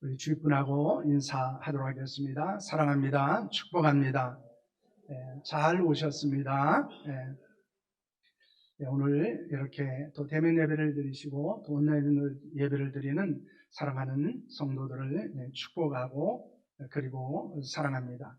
우리 주위분하고 인사하도록 하겠습니다. 사랑합니다. 축복합니다. 예, 잘 오셨습니다. 예. 예, 오늘 이렇게 또 대면 예배를 드리시고 또 온라인 예배를 드리는 사랑하는 성도들을 예, 축복하고 예, 그리고 사랑합니다.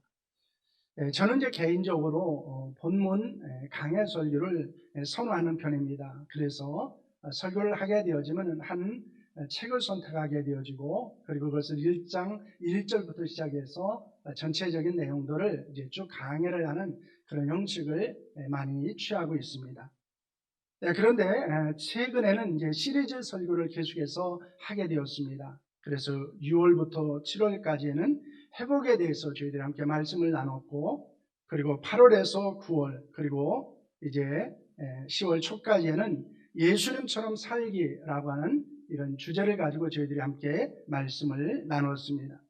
예, 저는 이제 개인적으로 어, 본문 예, 강해 설교를 예, 선호하는 편입니다. 그래서 어, 설교를 하게 되어지면 한 어, 책을 선택하게 되어지고 그리고 그것을 1장 1절부터 시작해서 어, 전체적인 내용들을 이제 쭉 강해를 하는 그런 형식을 예, 많이 취하고 있습니다. 네, 그런데 에, 최근에는 이제 시리즈 설교를 계속해서 하게 되었습니다. 그래서 6월부터 7월까지는 회복에 대해서 저희들이 함께 말씀을 나눴고 그리고 8월에서 9월 그리고 이제 에, 10월 초까지에는 예수님처럼 살기라고 하는 이런 주제를 가지고 저희들이 함께 말씀을 나눴습니다.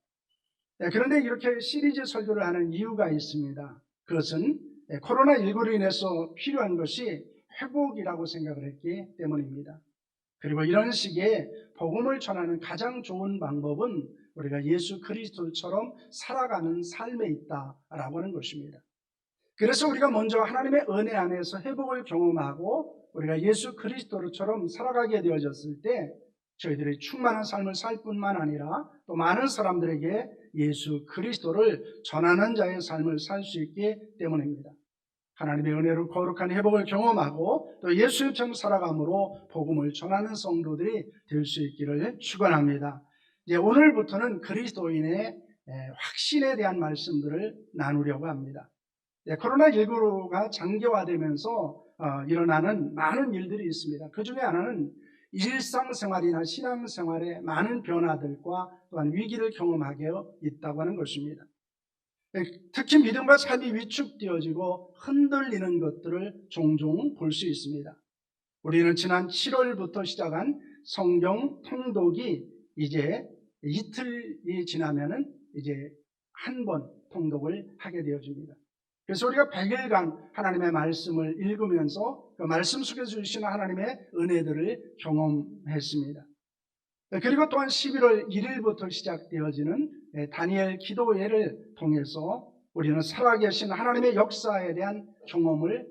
네, 그런데 이렇게 시리즈 설교를 하는 이유가 있습니다. 그것은 에, 코로나19로 인해서 필요한 것이 회복이라고 생각을 했기 때문입니다. 그리고 이런 식의 복음을 전하는 가장 좋은 방법은 우리가 예수 그리스도처럼 살아가는 삶에 있다라고 하는 것입니다. 그래서 우리가 먼저 하나님의 은혜 안에서 회복을 경험하고 우리가 예수 그리스도처럼 살아가게 되어졌을 때 저희들이 충만한 삶을 살 뿐만 아니라 또 많은 사람들에게 예수 그리스도를 전하는 자의 삶을 살 수 있기 때문입니다. 하나님의 은혜로 거룩한 회복을 경험하고 또 예수님처럼 살아감으로 복음을 전하는 성도들이 될 수 있기를 축원합니다. 이제 오늘부터는 그리스도인의 확신에 대한 말씀들을 나누려고 합니다. 코로나19가 장기화되면서 어, 일어나는 많은 일들이 있습니다. 그 중에 하나는 일상생활이나 신앙생활에 많은 변화들과 또한 위기를 경험하게 있다고 하는 것입니다. 특히 믿음과 삶이 위축되어지고 흔들리는 것들을 종종 볼 수 있습니다. 우리는 지난 7월부터 시작한 성경 통독이 이제 이틀이 지나면은 이제 한 번 통독을 하게 되어집니다. 그래서 우리가 100일간 하나님의 말씀을 읽으면서 그 말씀 속에서 주시는 하나님의 은혜들을 경험했습니다. 그리고 또한 11월 1일부터 시작되어지는 다니엘 기도회를 통해서 우리는 살아계신 하나님의 역사에 대한 경험을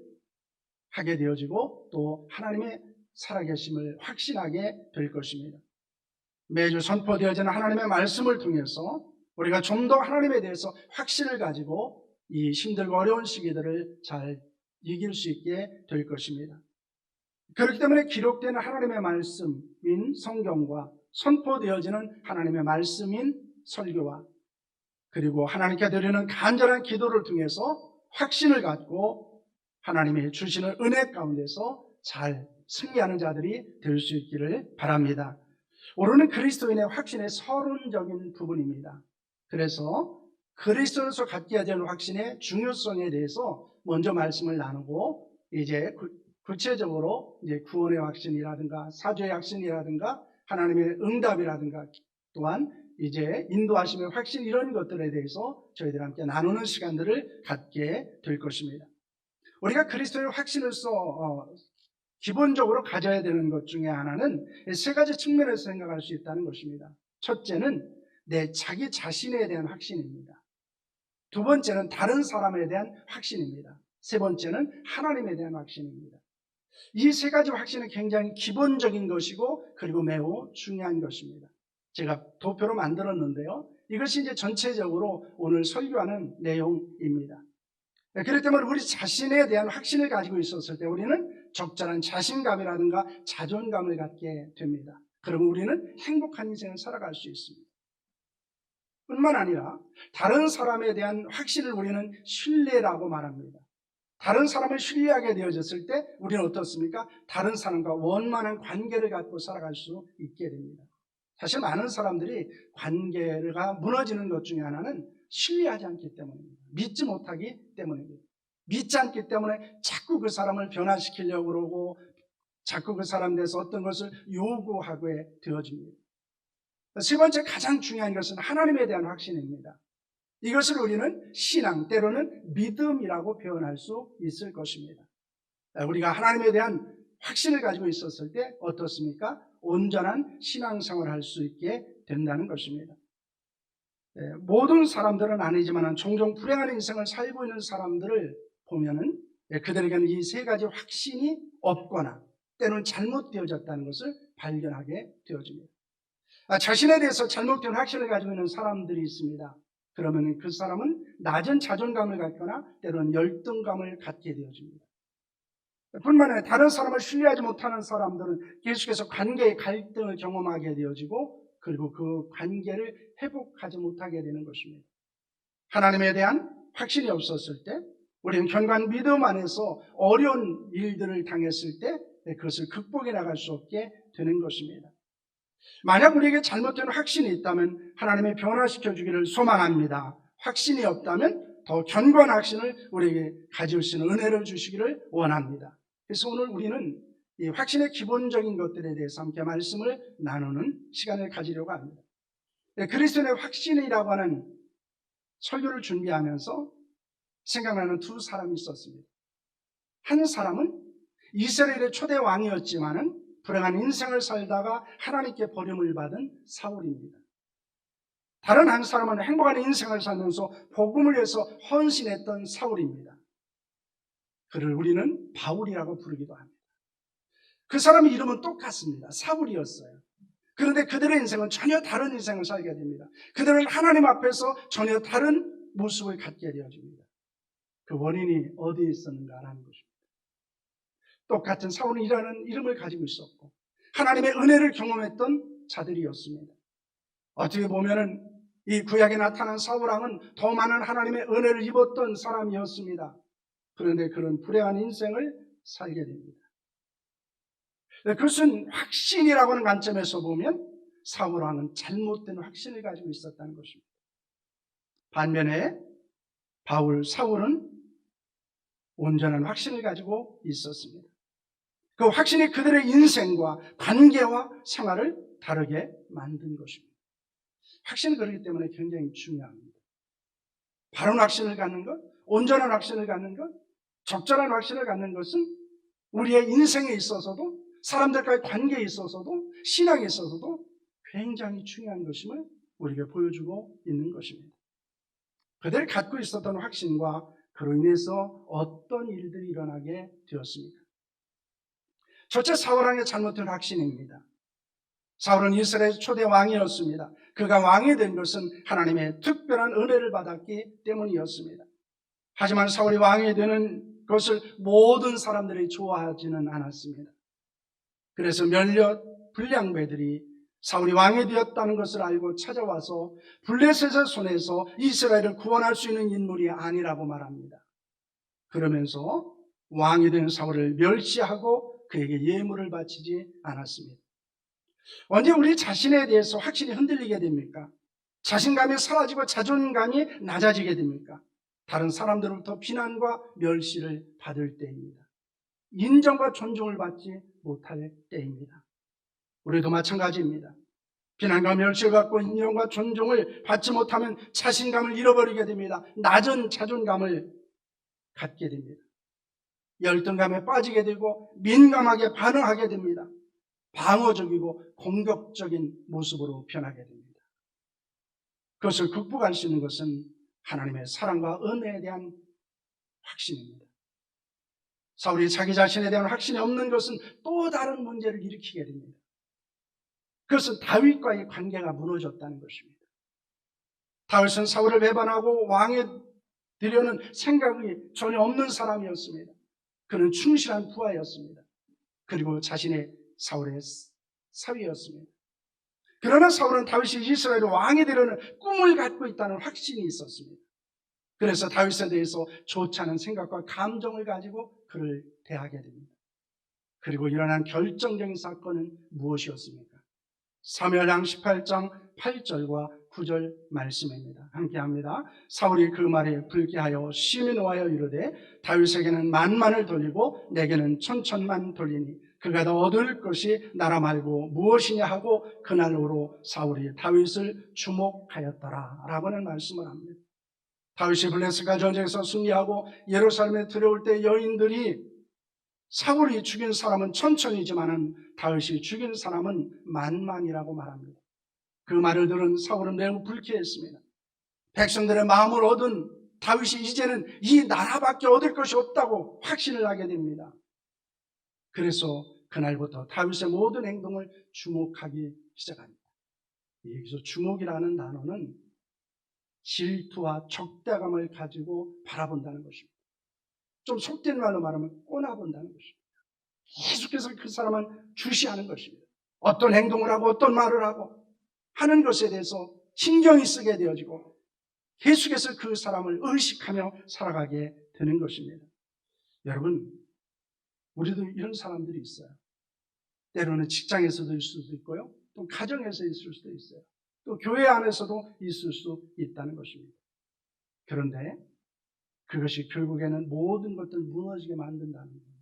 하게 되어지고 또 하나님의 살아계심을 확신하게 될 것입니다. 매주 선포되어지는 하나님의 말씀을 통해서 우리가 좀 더 하나님에 대해서 확신을 가지고 이 힘들고 어려운 시기들을 잘 이길 수 있게 될 것입니다. 그렇기 때문에 기록되는 하나님의 말씀인 성경과 선포되어지는 하나님의 말씀인 설교와 그리고 하나님께 드리는 간절한 기도를 통해서 확신을 갖고 하나님이 주시는 은혜 가운데서 잘 승리하는 자들이 될 수 있기를 바랍니다. 오늘은 그리스도인의 확신의 서론적인 부분입니다. 그래서 그리스도인으로서 갖게 되는 확신의 중요성에 대해서 먼저 말씀을 나누고 이제 구체적으로 이제 구원의 확신이라든가 사죄의 확신이라든가 하나님의 응답이라든가 또한 이제 인도하심의 확신 이런 것들에 대해서 저희들 함께 나누는 시간들을 갖게 될 것입니다. 우리가 그리스도의 확신으로서 어, 기본적으로 가져야 되는 것 중에 하나는 세 가지 측면에서 생각할 수 있다는 것입니다. 첫째는 내 자기 자신에 대한 확신입니다. 두 번째는 다른 사람에 대한 확신입니다. 세 번째는 하나님에 대한 확신입니다. 이 세 가지 확신은 굉장히 기본적인 것이고 그리고 매우 중요한 것입니다. 제가 도표로 만들었는데요. 이것이 이제 전체적으로 오늘 설교하는 내용입니다. 그렇기 때문에 우리 자신에 대한 확신을 가지고 있었을 때 우리는 적절한 자신감이라든가 자존감을 갖게 됩니다. 그러면 우리는 행복한 인생을 살아갈 수 있습니다. 뿐만 아니라 다른 사람에 대한 확신을 우리는 신뢰라고 말합니다. 다른 사람을 신뢰하게 되어졌을 때 우리는 어떻습니까? 다른 사람과 원만한 관계를 갖고 살아갈 수 있게 됩니다. 사실 많은 사람들이 관계가 무너지는 것 중에 하나는 신뢰하지 않기 때문입니다. 믿지 못하기 때문입니다. 믿지 않기 때문에 자꾸 그 사람을 변화시키려고 그러고 자꾸 그 사람에 대해서 어떤 것을 요구하게 되어집니다. 세 번째 가장 중요한 것은 하나님에 대한 확신입니다. 이것을 우리는 신앙, 때로는 믿음이라고 표현할 수 있을 것입니다. 우리가 하나님에 대한 확신을 가지고 있었을 때 어떻습니까? 온전한 신앙생활을 할 수 있게 된다는 것입니다. 예, 모든 사람들은 아니지만 종종 불행한 인생을 살고 있는 사람들을 보면은 예, 그들에게는 이 세 가지 확신이 없거나 때로는 잘못되어졌다는 것을 발견하게 되어집니다. 아, 자신에 대해서 잘못된 확신을 가지고 있는 사람들이 있습니다. 그러면 그 사람은 낮은 자존감을 갖거나 때로는 열등감을 갖게 되어집니다. 뿐만 아니라 다른 사람을 신뢰하지 못하는 사람들은 계속해서 관계의 갈등을 경험하게 되어지고 그리고 그 관계를 회복하지 못하게 되는 것입니다. 하나님에 대한 확신이 없었을 때 우리는 견고한 믿음 안에서 어려운 일들을 당했을 때 그것을 극복해 나갈 수 없게 되는 것입니다. 만약 우리에게 잘못된 확신이 있다면 하나님의 변화시켜 주기를 소망합니다. 확신이 없다면 더 견고한 확신을 우리에게 가질 수 있는 은혜를 주시기를 원합니다. 그래서 오늘 우리는 이 확신의 기본적인 것들에 대해서 함께 말씀을 나누는 시간을 가지려고 합니다. 네, 그리스도의 확신이라고 하는 설교를 준비하면서 생각나는 두 사람이 있었습니다. 한 사람은 이스라엘의 초대 왕이었지만은 불행한 인생을 살다가 하나님께 버림을 받은 사울입니다. 다른 한 사람은 행복한 인생을 살면서 복음을 위해서 헌신했던 사울입니다. 그를 우리는 바울이라고 부르기도 합니다. 그 사람의 이름은 똑같습니다. 사울이었어요. 그런데 그들의 인생은 전혀 다른 인생을 살게 됩니다. 그들은 하나님 앞에서 전혀 다른 모습을 갖게 되어집니다. 그 원인이 어디에 있었는가라는 것입니다. 똑같은 사울이라는 이름을 가지고 있었고 하나님의 은혜를 경험했던 자들이었습니다. 어떻게 보면은 이 구약에 나타난 사울왕은 더 많은 하나님의 은혜를 입었던 사람이었습니다. 그런데 그런 불행한 인생을 살게 됩니다. 그것은 확신이라고 하는 관점에서 보면 사울왕은 잘못된 확신을 가지고 있었다는 것입니다. 반면에 바울, 사울은 온전한 확신을 가지고 있었습니다. 그 확신이 그들의 인생과 관계와 생활을 다르게 만든 것입니다. 확신이 그렇기 때문에 굉장히 중요합니다. 바른 확신을 갖는 것, 온전한 확신을 갖는 것, 적절한 확신을 갖는 것은 우리의 인생에 있어서도 사람들과의 관계에 있어서도 신앙에 있어서도 굉장히 중요한 것임을 우리에게 보여주고 있는 것입니다. 그들이 갖고 있었던 확신과 그로 인해서 어떤 일들이 일어나게 되었습니까? 첫째 사울왕의 잘못된 확신입니다. 사울은 이스라엘 초대 왕이었습니다. 그가 왕이 된 것은 하나님의 특별한 은혜를 받았기 때문이었습니다. 하지만 사울이 왕이 되는 것을 모든 사람들이 좋아하지는 않았습니다. 그래서 몇몇 불량배들이 사울이 왕이 되었다는 것을 알고 찾아와서 블레셋의 손에서 이스라엘을 구원할 수 있는 인물이 아니라고 말합니다. 그러면서 왕이 된 사울을 멸시하고 그에게 예물을 바치지 않았습니다. 언제 우리 자신에 대해서 확실히 흔들리게 됩니까? 자신감이 사라지고 자존감이 낮아지게 됩니까? 다른 사람들로부터 비난과 멸시를 받을 때입니다. 인정과 존중을 받지 못할 때입니다. 우리도 마찬가지입니다. 비난과 멸시를 받고 인정과 존중을 받지 못하면 자신감을 잃어버리게 됩니다. 낮은 자존감을 갖게 됩니다. 열등감에 빠지게 되고 민감하게 반응하게 됩니다. 방어적이고 공격적인 모습으로 변하게 됩니다. 그것을 극복할 수 있는 것은 하나님의 사랑과 은혜에 대한 확신입니다. 사울이 자기 자신에 대한 확신이 없는 것은 또 다른 문제를 일으키게 됩니다. 그것은 다윗과의 관계가 무너졌다는 것입니다. 다윗은 사울을 배반하고 왕에 되려는 생각이 전혀 없는 사람이었습니다. 그는 충실한 부하였습니다. 그리고 자신의 사울의 사위였습니다. 그러나 사울은 다윗이 이스라엘 왕이 되려는 꿈을 갖고 있다는 확신이 있었습니다. 그래서 다윗에 대해서 좋지 않은 생각과 감정을 가지고 그를 대하게 됩니다. 그리고 일어난 결정적인 사건은 무엇이었습니까? 사무엘상 18장 8절과 9절 말씀입니다. 함께 합니다. 사울이 그 말에 불쾌하여 심히 놓아여 이르되 다윗에게는 만만을 돌리고 내게는 천천만 돌리니 그가 더 얻을 것이 나라 말고 무엇이냐 하고 그날로 사울이 다윗을 주목하였더라 라고는 말씀을 합니다. 다윗이 블레스가 전쟁에서 승리하고 예루살렘에 들어올 때 여인들이 사울이 죽인 사람은 천천히지만은 다윗이 죽인 사람은 만만이라고 말합니다. 그 말을 들은 사울은 매우 불쾌했습니다. 백성들의 마음을 얻은 다윗이 이제는 이 나라밖에 얻을 것이 없다고 확신을 하게 됩니다. 그래서 그날부터 다윗의 모든 행동을 주목하기 시작합니다. 여기서 주목이라는 단어는 질투와 적대감을 가지고 바라본다는 것입니다. 좀 속된 말로 말하면 꼬나본다는 것입니다. 계속해서 그 사람을 주시하는 것입니다. 어떤 행동을 하고 어떤 말을 하고 하는 것에 대해서 신경이 쓰게 되어지고 계속해서 그 사람을 의식하며 살아가게 되는 것입니다. 여러분, 우리도 이런 사람들이 있어요. 때로는 직장에서도 있을 수도 있고요. 또 가정에서 있을 수도 있어요. 또 교회 안에서도 있을 수 있다는 것입니다. 그런데 그것이 결국에는 모든 것들을 무너지게 만든다는 거예요.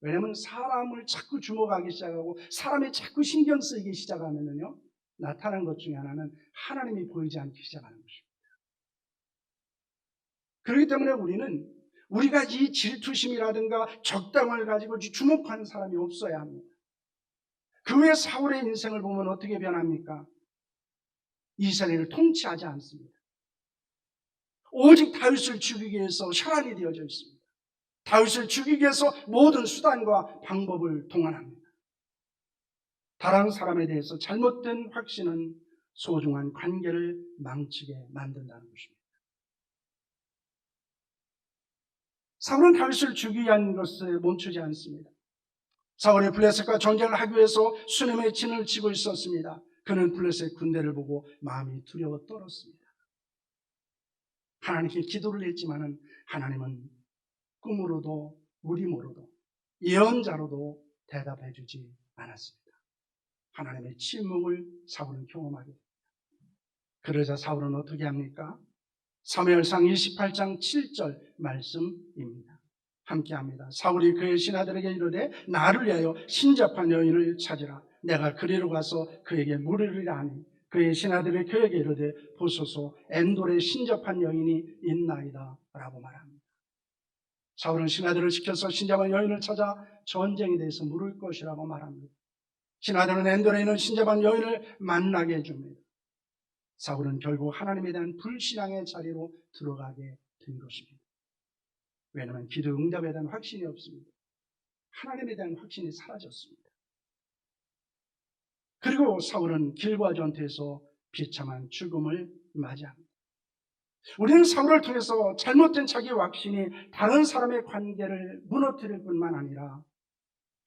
왜냐하면 사람을 자꾸 주목하기 시작하고 사람이 자꾸 신경 쓰이기 시작하면요 나타난 것 중에 하나는 하나님이 보이지 않기 시작하는 것입니다. 그렇기 때문에 우리는 우리가 이 질투심이라든가 적당을 가지고 주목하는 사람이 없어야 합니다. 그 후에 사울의 인생을 보면 어떻게 변합니까? 이스라엘을 통치하지 않습니다. 오직 다윗을 죽이기 위해서 혈안이 되어져 있습니다. 다윗을 죽이기 위해서 모든 수단과 방법을 동원합니다. 다른 사람에 대해서 잘못된 확신은 소중한 관계를 망치게 만든다는 것입니다. 사울은 다윗을 죽이기 위한 것을 멈추지 않습니다. 사울이 블레셋과 전쟁을 하기 위해서 수nem의 진을 치고 있었습니다. 그는 블레셋 군대를 보고 마음이 두려워 떨었습니다. 하나님께 기도를 했지만은 하나님은 꿈으로도 무림으로도 예언자로도 대답해 주지 않았습니다. 하나님의 침묵을 사울은 경험하게. 그러자 사울은 어떻게 합니까? 사무엘상 28장 7절 말씀입니다. 함께 합니다. 사울이 그의 신하들에게 이르되 나를 위하여 신접한 여인을 찾으라. 내가 그리로 가서 그에게 물으리라 하니 그의 신하들이 그에게 이르되 보소서 엔돌에 신접한 여인이 있나이다 라고 말합니다. 사울은 신하들을 시켜서 신접한 여인을 찾아 전쟁에 대해서 물을 것이라고 말합니다. 신하들은 엔돌에 있는 신접한 여인을 만나게 해줍니다. 사울은 결국 하나님에 대한 불신앙의 자리로 들어가게 된 것입니다. 왜냐하면 기도 응답에 대한 확신이 없습니다. 하나님에 대한 확신이 사라졌습니다. 그리고 사울은 길과 전투에서 비참한 죽음을 맞이합니다. 우리는 사울을 통해서 잘못된 자기 확신이 다른 사람의 관계를 무너뜨릴 뿐만 아니라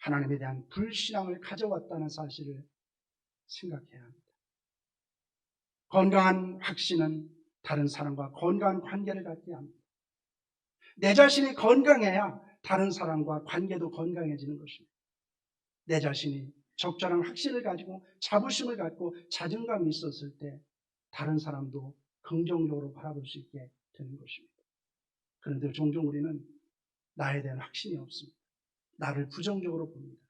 하나님에 대한 불신앙을 가져왔다는 사실을 생각해야 합니다. 건강한 확신은 다른 사람과 건강한 관계를 갖게 합니다. 내 자신이 건강해야 다른 사람과 관계도 건강해지는 것입니다. 내 자신이 적절한 확신을 가지고 자부심을 갖고 자존감이 있었을 때 다른 사람도 긍정적으로 바라볼 수 있게 되는 것입니다. 그런데 종종 우리는 나에 대한 확신이 없습니다. 나를 부정적으로 봅니다.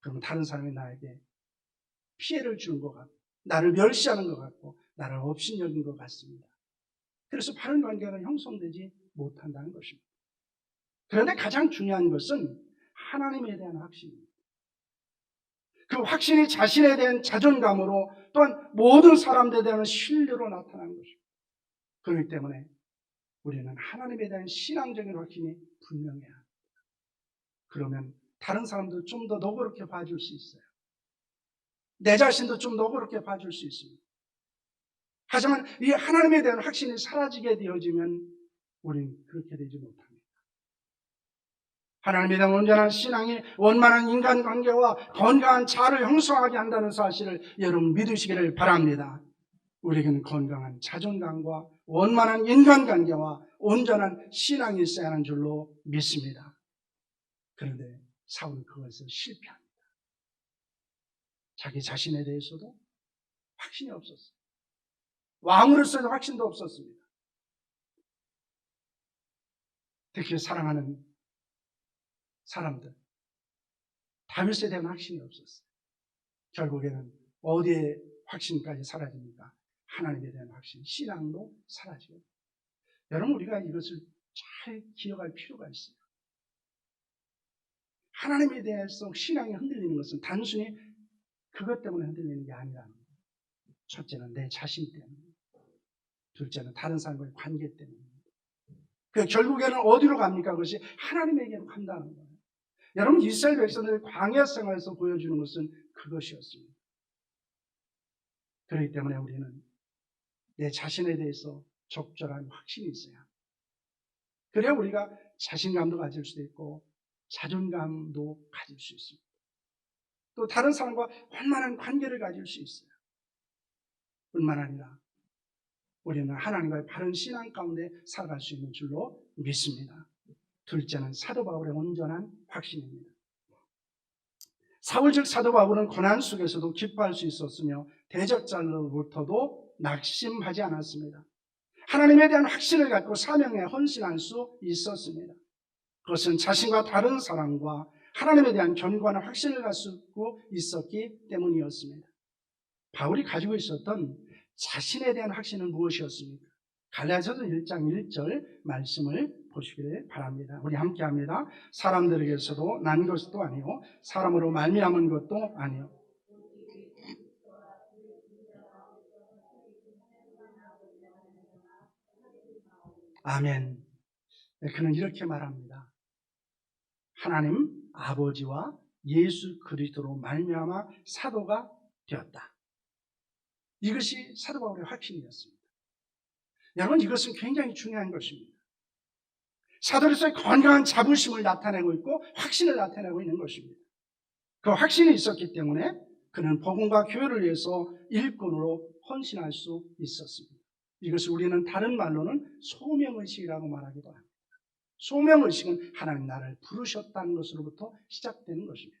그러면 다른 사람이 나에게 피해를 주는 것 같고, 나를 멸시하는 것 같고, 나를 업신여긴 것 같습니다. 그래서 바른 관계가 형성되지 못한다는 것입니다. 그런데 가장 중요한 것은 하나님에 대한 확신입니다. 그 확신이 자신에 대한 자존감으로 또한 모든 사람들에 대한 신뢰로 나타나는 것입니다. 그렇기 때문에 우리는 하나님에 대한 신앙적인 확신이 분명해야 합니다. 그러면 다른 사람도 좀 더 너그럽게 봐줄 수 있어요. 내 자신도 좀 너그럽게 봐줄 수 있습니다. 하지만 이 하나님에 대한 확신이 사라지게 되어지면 우리는 그렇게 되지 못합니다. 하나님에 대한 온전한 신앙이 원만한 인간관계와 건강한 자를 형성하게 한다는 사실을 여러분 믿으시기를 바랍니다. 우리에게는 건강한 자존감과 원만한 인간관계와 온전한 신앙이 있어야 하는 줄로 믿습니다. 그런데 사울은 그것을 실패합니다. 자기 자신에 대해서도 확신이 없었어요. 왕으로서는 확신도 없었습니다. 특히 사랑하는 사람들. 다윗에 대한 확신이 없었어요. 결국에는 어디에 확신까지 사라집니까? 하나님에 대한 확신, 신앙도 사라지고. 여러분, 우리가 이것을 잘 기억할 필요가 있어요. 하나님에 대해서 신앙이 흔들리는 것은 단순히 그것 때문에 흔들리는 게 아니라는 거예요. 첫째는 내 자신 때문에. 둘째는 다른 사람과의 관계 때문입니다. 그 결국에는 어디로 갑니까? 그것이 하나님에게로 간다는 거예요. 여러분 이스라엘 백성들의 광야 생활에서 보여주는 것은 그것이었습니다. 그렇기 때문에 우리는 내 자신에 대해서 적절한 확신이 있어야. 그래야 우리가 자신감도 가질 수 있고 자존감도 가질 수 있습니다. 또 다른 사람과 원만한 관계를 가질 수 있어요. 뿐만 아니라 우리는 하나님과의 바른 신앙 가운데 살아갈 수 있는 줄로 믿습니다. 둘째는 사도 바울의 온전한 확신입니다. 사울 즉 사도 바울은 고난 속에서도 기뻐할 수 있었으며 대적자로부터도 낙심하지 않았습니다. 하나님에 대한 확신을 갖고 사명에 헌신할 수 있었습니다. 그것은 자신과 다른 사람과 하나님에 대한 견고한 확신을 갖고 있었기 때문이었습니다. 바울이 가지고 있었던 자신에 대한 확신은 무엇이었습니까? 갈라디아서 1장 1절 말씀을 보시기를 바랍니다. 우리 함께 합니다. 사람들에게서도 난 것도 아니요 사람으로 말미암은 것도 아니요 아멘. 네, 그는 이렇게 말합니다. 하나님 아버지와 예수 그리스도로 말미암아 사도가 되었다. 이것이 사도 바울의 확신이었습니다. 여러분 이것은 굉장히 중요한 것입니다. 사도로서의 건강한 자부심을 나타내고 있고 확신을 나타내고 있는 것입니다. 그 확신이 있었기 때문에 그는 복음과 교회를 위해서 일꾼으로 헌신할 수 있었습니다. 이것을 우리는 다른 말로는 소명의식이라고 말하기도 합니다. 소명의식은 하나님 나를 부르셨다는 것으로부터 시작되는 것입니다.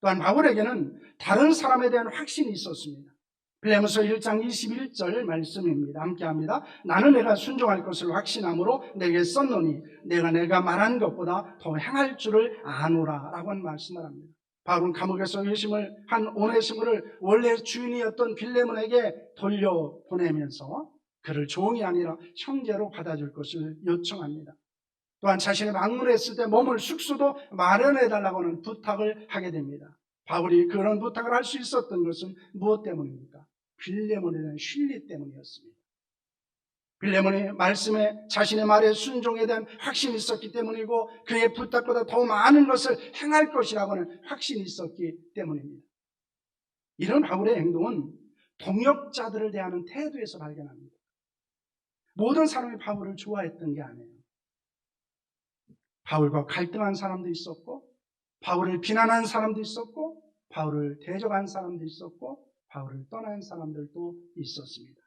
또한 바울에게는 다른 사람에 대한 확신이 있었습니다. 빌레몬서 1장 21절 말씀입니다. 함께 합니다. 나는 내가 순종할 것을 확신함으로 내게 썼노니 내가 내가 말한 것보다 더 행할 줄을 아노라 라고 한 말씀을 합니다. 바울은 감옥에서 의심을 한 오네시모를 원래 주인이었던 빌레몬에게 돌려보내면서 그를 종이 아니라 형제로 받아줄 것을 요청합니다. 또한 자신의 방문했을 때 머물 숙소도 마련해달라고는 부탁을 하게 됩니다. 바울이 그런 부탁을 할 수 있었던 것은 무엇 때문입니까? 빌레몬에 대한 신뢰 때문이었습니다. 빌레몬이 말씀에 자신의 말에 순종에 대한 확신이 있었기 때문이고 그의 부탁보다 더 많은 것을 행할 것이라고는 확신이 있었기 때문입니다. 이런 바울의 행동은 동역자들을 대하는 태도에서 발견합니다. 모든 사람이 바울을 좋아했던 게 아니에요. 바울과 갈등한 사람도 있었고, 바울을 비난한 사람도 있었고, 바울을 대적한 사람도 있었고, 바울을 떠난 사람들도 있었습니다.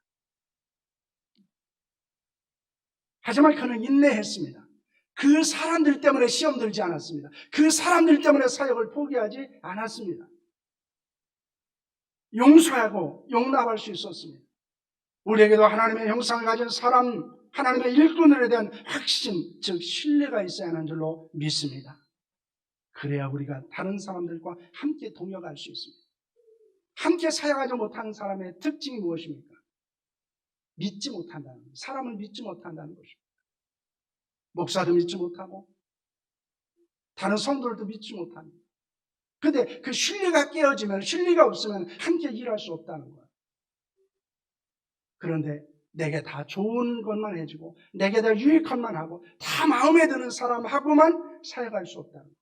하지만 그는 인내했습니다. 그 사람들 때문에 시험 들지 않았습니다. 그 사람들 때문에 사역을 포기하지 않았습니다. 용서하고 용납할 수 있었습니다. 우리에게도 하나님의 형상을 가진 사람, 하나님의 일꾼들에 대한 확신, 즉 신뢰가 있어야 하는 줄로 믿습니다. 그래야 우리가 다른 사람들과 함께 동역할 수 있습니다. 함께 사역하지 못하는 사람의 특징이 무엇입니까? 믿지 못한다는 것. 사람을 믿지 못한다는 것입니다. 목사도 믿지 못하고 다른 성도들도 믿지 못합니다. 근데 그 신뢰가 깨어지면 신뢰가 없으면 함께 일할 수 없다는 거예요. 그런데 내게 다 좋은 것만 해주고 내게 다 유익한 것만 하고 다 마음에 드는 사람하고만 사역할 수 없다는 거예요.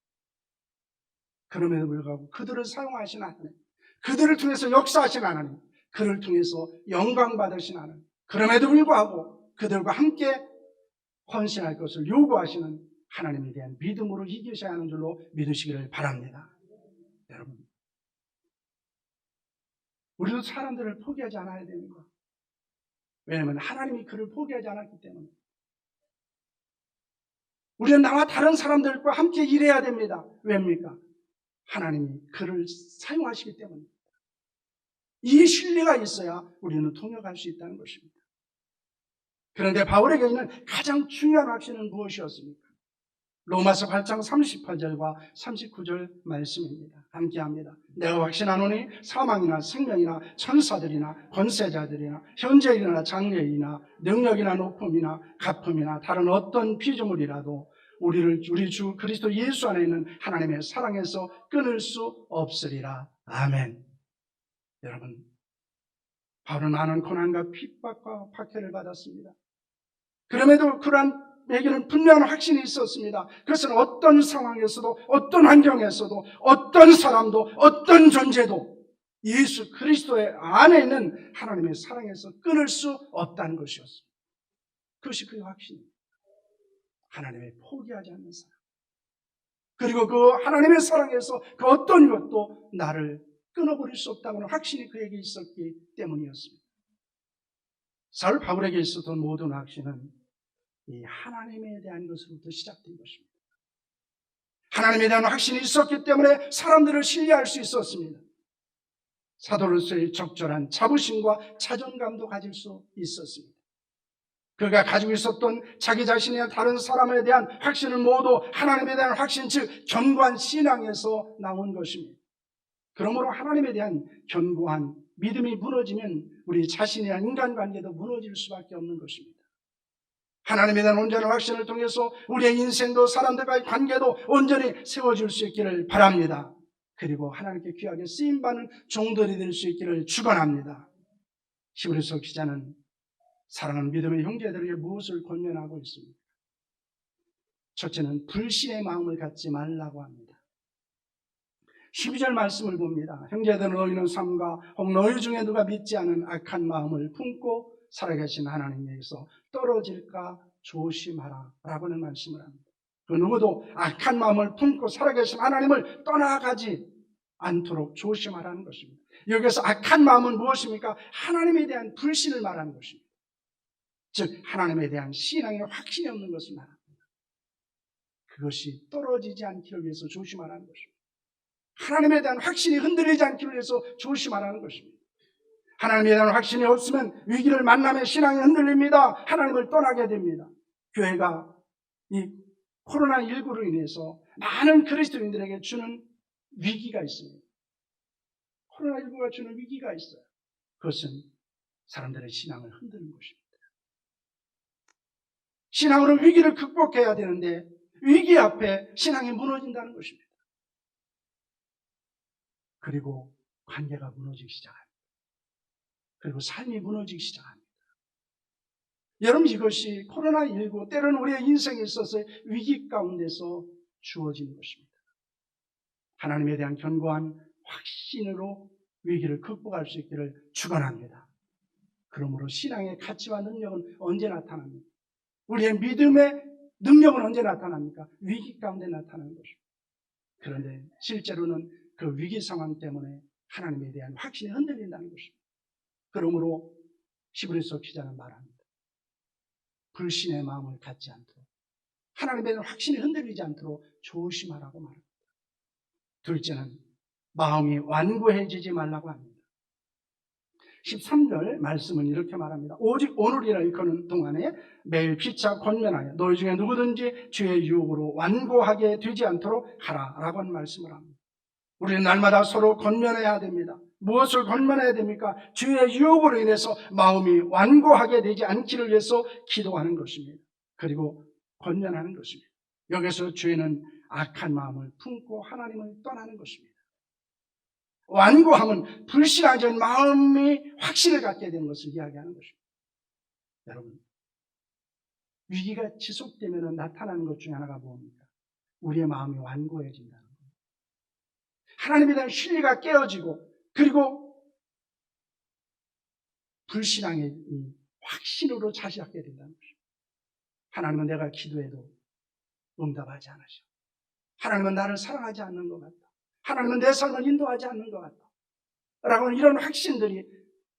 그럼에도 불구하고 그들을 사용하신 하나님 그들을 통해서 역사하신 하나님 그를 통해서 영광 받으신 하나님 그럼에도 불구하고 그들과 함께 헌신할 것을 요구하시는 하나님에 대한 믿음으로 이기셔야 하는 줄로 믿으시기를 바랍니다. 여러분, 우리도 사람들을 포기하지 않아야 것. 왜냐하면 하나님이 그를 포기하지 않았기 때문에. 우리는 나와 다른 사람들과 함께 일해야 됩니다. 왜입니까? 하나님이 그를 사용하시기 때문입니다. 이 신뢰가 있어야 우리는 통역할 수 있다는 것입니다. 그런데 바울에게 있는 가장 중요한 확신은 무엇이었습니까? 로마서 8장 38절과 39절 말씀입니다. 함께 합니다. 내가 확신하노니 사망이나 생명이나 천사들이나 권세자들이나 현재일이나 장래일이나 능력이나 높음이나 가품이나 다른 어떤 피조물이라도 우리를 우리 주 그리스도 예수 안에 있는 하나님의 사랑에서 끊을 수 없으리라. 아멘. 여러분 바울은 많은 고난과 핍박과 박해를 받았습니다. 그럼에도 그러한 에게는 분명한 확신이 있었습니다. 그것은 어떤 상황에서도, 어떤 환경에서도, 어떤 사람도, 어떤 존재도 예수 그리스도의 안에 있는 하나님의 사랑에서 끊을 수 없다는 것이었습니다. 그것이 그의 확신입니다. 하나님의 포기하지 않는 사랑. 그리고 그 하나님의 사랑에서 그 어떤 것도 나를 끊어버릴 수 없다는 확신이 그에게 있었기 때문이었습니다. 사울 바울에게 있었던 모든 확신은 이 하나님에 대한 것으로부터 시작된 것입니다. 하나님에 대한 확신이 있었기 때문에 사람들을 신뢰할 수 있었습니다. 사도로서의 적절한 자부심과 자존감도 가질 수 있었습니다. 그가 가지고 있었던 자기 자신의 다른 사람에 대한 확신은 모두 하나님에 대한 확신, 즉, 견고한 신앙에서 나온 것입니다. 그러므로 하나님에 대한 견고한 믿음이 무너지면 우리 자신의 인간관계도 무너질 수밖에 없는 것입니다. 하나님에 대한 온전한 확신을 통해서 우리의 인생도 사람들과의 관계도 온전히 세워질 수 있기를 바랍니다. 그리고 하나님께 귀하게 쓰임받는 종들이 될 수 있기를 축원합니다. 히브리서 기자는 사랑하는 믿음의 형제들에게 무엇을 권면하고 있습니까? 첫째는 불신의 마음을 갖지 말라고 합니다. 12절 말씀을 봅니다. 형제들 너희는 삶과 혹 너희 중에 누가 믿지 않은 악한 마음을 품고 살아계신 하나님에게서 떨어질까 조심하라 라고는 말씀을 합니다. 그 누구도 악한 마음을 품고 살아계신 하나님을 떠나가지 않도록 조심하라는 것입니다. 여기서 악한 마음은 무엇입니까? 하나님에 대한 불신을 말하는 것입니다. 즉 하나님에 대한 신앙의 확신이 없는 것을 말합니다. 그것이 떨어지지 않기를 위해서 조심하라는 것입니다. 하나님에 대한 확신이 흔들리지 않기를 위해서 조심하라는 것입니다. 하나님에 대한 확신이 없으면 위기를 만나면 신앙이 흔들립니다. 하나님을 떠나게 됩니다. 교회가 이 코로나19로 인해서 많은 그리스도인들에게 주는 위기가 있습니다. 코로나19가 주는 위기가 있어요. 그것은 사람들의 신앙을 흔드는 것입니다. 신앙으로 위기를 극복해야 되는데 위기 앞에 신앙이 무너진다는 것입니다. 그리고 관계가 무너지기 시작합니다. 그리고 삶이 무너지기 시작합니다. 여러분 이것이 코로나19 때로는 우리의 인생에 있어서 위기 가운데서 주어지는 것입니다. 하나님에 대한 견고한 확신으로 위기를 극복할 수 있기를 축원합니다. 그러므로 신앙의 가치와 능력은 언제 나타납니까? 우리의 믿음의 능력은 언제 나타납니까? 위기 가운데 나타나는 것입니다. 그런데 실제로는 그 위기 상황 때문에 하나님에 대한 확신이 흔들린다는 것입니다. 그러므로 시브리서 기자는 말합니다. 불신의 마음을 갖지 않도록 하나님에 대한 확신이 흔들리지 않도록 조심하라고 말합니다. 둘째는 마음이 완고해지지 말라고 합니다. 13절 말씀은 이렇게 말합니다. 오직 오늘이라 일컫는 동안에 매일 피차 권면하여 너희 중에 누구든지 주의 유혹으로 완고하게 되지 않도록 하라라고 하는 말씀을 합니다. 우리는 날마다 서로 권면해야 됩니다. 무엇을 권면해야 됩니까? 주의 유혹으로 인해서 마음이 완고하게 되지 않기를 위해서 기도하는 것입니다. 그리고 권면하는 것입니다. 여기서 죄는 악한 마음을 품고 하나님을 떠나는 것입니다. 완고함은 불신앙적인 마음이 확신을 갖게 되는 것을 이야기하는 것입니다. 여러분, 위기가 지속되면 나타나는 것 중에 하나가 뭡니까? 우리의 마음이 완고해진다는 겁니다. 하나님에 대한 신뢰가 깨어지고, 그리고 불신앙의 확신으로 자시하게 된다는 것입니다. 하나님은 내가 기도해도 응답하지 않으셔. 하나님은 나를 사랑하지 않는 것 같다. 하나님은 내 삶을 인도하지 않는 것 같다. 라고 이런 확신들이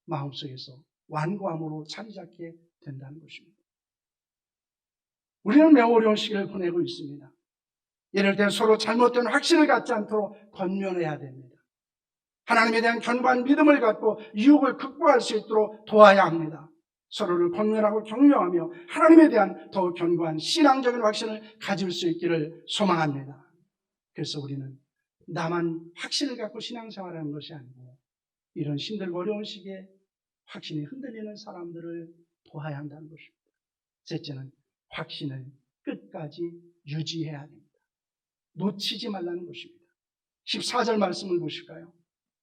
마음속에서 완고함으로 자리 잡게 된다는 것입니다. 우리는 매우 어려운 시기를 보내고 있습니다. 이럴 때 서로 잘못된 확신을 갖지 않도록 권면해야 됩니다. 하나님에 대한 견고한 믿음을 갖고 유혹을 극복할 수 있도록 도와야 합니다. 서로를 권면하고 격려하며 하나님에 대한 더 견고한 신앙적인 확신을 가질 수 있기를 소망합니다. 그래서 우리는 나만 확신을 갖고 신앙생활하는 것이 아니고 이런 힘들고 어려운 시기에 확신이 흔들리는 사람들을 도와야 한다는 것입니다. 셋째는 확신을 끝까지 유지해야 됩니다. 놓치지 말라는 것입니다. 14절 말씀을 보실까요?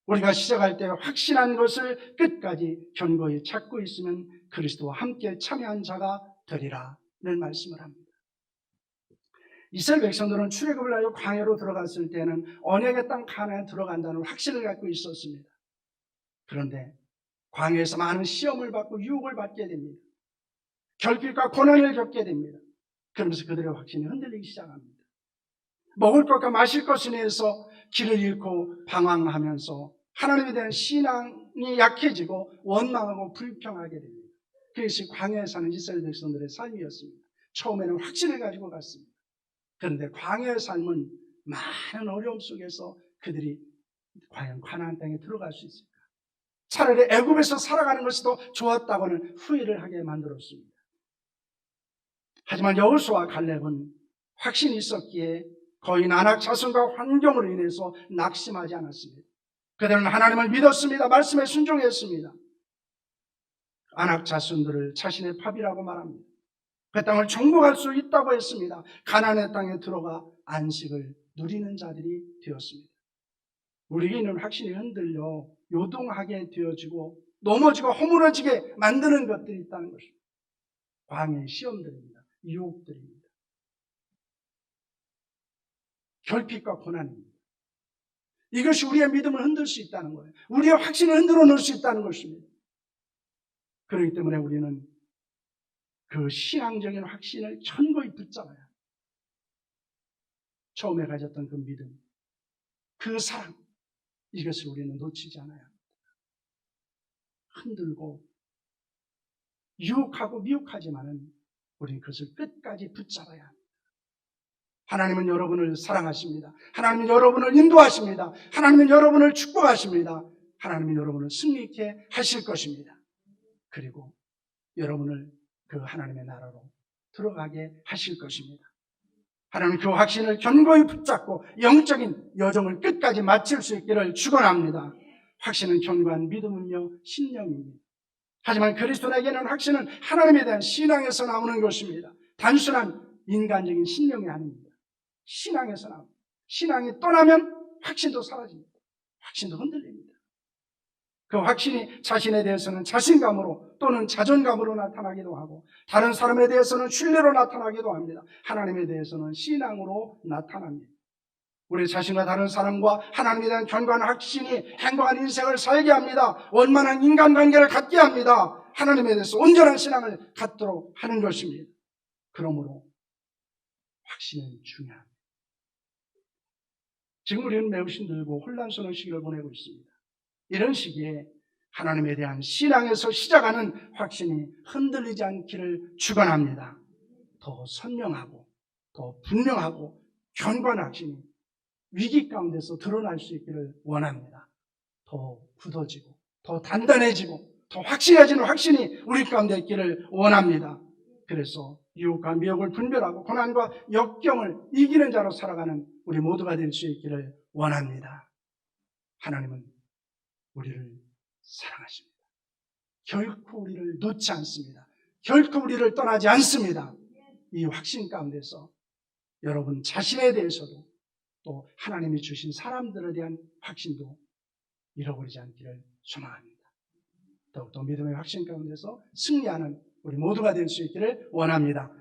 우리가 시작할 때 확신한 것을 끝까지 견고히 찾고 있으면 그리스도와 함께 참여한 자가 되리라는 말씀을 합니다. 이스라엘 백성들은 출애굽을 하여 광야로 들어갔을 때는 언약의 땅 가나안에 들어간다는 확신을 갖고 있었습니다. 그런데 광야에서 많은 시험을 받고 유혹을 받게 됩니다. 결핍과 고난을 겪게 됩니다. 그러면서 그들의 확신이 흔들리기 시작합니다. 먹을 것과 마실 것에 대해서 길을 잃고 방황하면서 하나님에 대한 신앙이 약해지고 원망하고 불평하게 됩니다. 그것이 광야에 사는 이스라엘 백성들의 삶이었습니다. 처음에는 확신을 가지고 갔습니다. 그런데 광야의 삶은 많은 어려움 속에서 그들이 과연 가나안 땅에 들어갈 수 있을까? 차라리 애굽에서 살아가는 것이 더 좋았다고는 후회를 하게 만들었습니다. 하지만 여호수와 갈렙은 확신이 있었기에 거의 난학 자손과 환경으로 인해서 낙심하지 않았습니다. 그들은 하나님을 믿었습니다. 말씀에 순종했습니다. 안악 자손들을 자신의 밥이라고 말합니다. 그 땅을 정복할 수 있다고 했습니다. 가나안의 땅에 들어가 안식을 누리는 자들이 되었습니다. 우리에게 있는 확신이 흔들려 요동하게 되어지고 넘어지고 허물어지게 만드는 것들이 있다는 것입니다. 광야의 시험들입니다. 유혹들입니다. 결핍과 고난입니다. 이것이 우리의 믿음을 흔들 수 있다는 거예요. 우리의 확신을 흔들어 놓을 수 있다는 것입니다. 그렇기 때문에 우리는 그 신앙적인 확신을 견고히 붙잡아야. 처음에 가졌던 그 믿음, 그 사랑, 이것을 우리는 놓치지 않아야 합니다. 흔들고, 유혹하고 미혹하지만은 우리는 그것을 끝까지 붙잡아야 합니다. 하나님은 여러분을 사랑하십니다. 하나님은 여러분을 인도하십니다. 하나님은 여러분을 축복하십니다. 하나님은 여러분을 승리케 하실 것입니다. 그리고 여러분을 그 하나님의 나라로 들어가게 하실 것입니다. 하나님 그 확신을 견고히 붙잡고 영적인 여정을 끝까지 마칠 수 있기를 축원합니다. 확신은 견고한 믿음이며 신령입니다. 하지만 그리스도에게는 확신은 하나님에 대한 신앙에서 나오는 것입니다. 단순한 인간적인 신령이 아닙니다. 신앙에서 나옵니다. 신앙이 떠나면 확신도 사라집니다. 확신도 흔들립니다. 그 확신이 자신에 대해서는 자신감으로 또는 자존감으로 나타나기도 하고 다른 사람에 대해서는 신뢰로 나타나기도 합니다. 하나님에 대해서는 신앙으로 나타납니다. 우리 자신과 다른 사람과 하나님에 대한 견고한 확신이 행복한 인생을 살게 합니다. 원만한 인간관계를 갖게 합니다. 하나님에 대해서 온전한 신앙을 갖도록 하는 것입니다. 그러므로 확신은 중요합니다. 지금 우리는 매우 힘들고 혼란스러운 시기를 보내고 있습니다. 이런 시기에 하나님에 대한 신앙에서 시작하는 확신이 흔들리지 않기를 축원합니다. 더 선명하고 더 분명하고 견고한 확신이 위기 가운데서 드러날 수 있기를 원합니다. 더 굳어지고 더 단단해지고 더 확실해지는 확신이 우리 가운데 있기를 원합니다. 그래서 유혹과 미혹을 분별하고 고난과 역경을 이기는 자로 살아가는 우리 모두가 될 수 있기를 원합니다. 하나님은 우리를 사랑하십니다. 결코 우리를 놓지 않습니다. 결코 우리를 떠나지 않습니다. 이 확신 가운데서 여러분 자신에 대해서도 또 하나님이 주신 사람들에 대한 확신도 잃어버리지 않기를 소망합니다. 더욱더 믿음의 확신 가운데서 승리하는 우리 모두가 될 수 있기를 원합니다.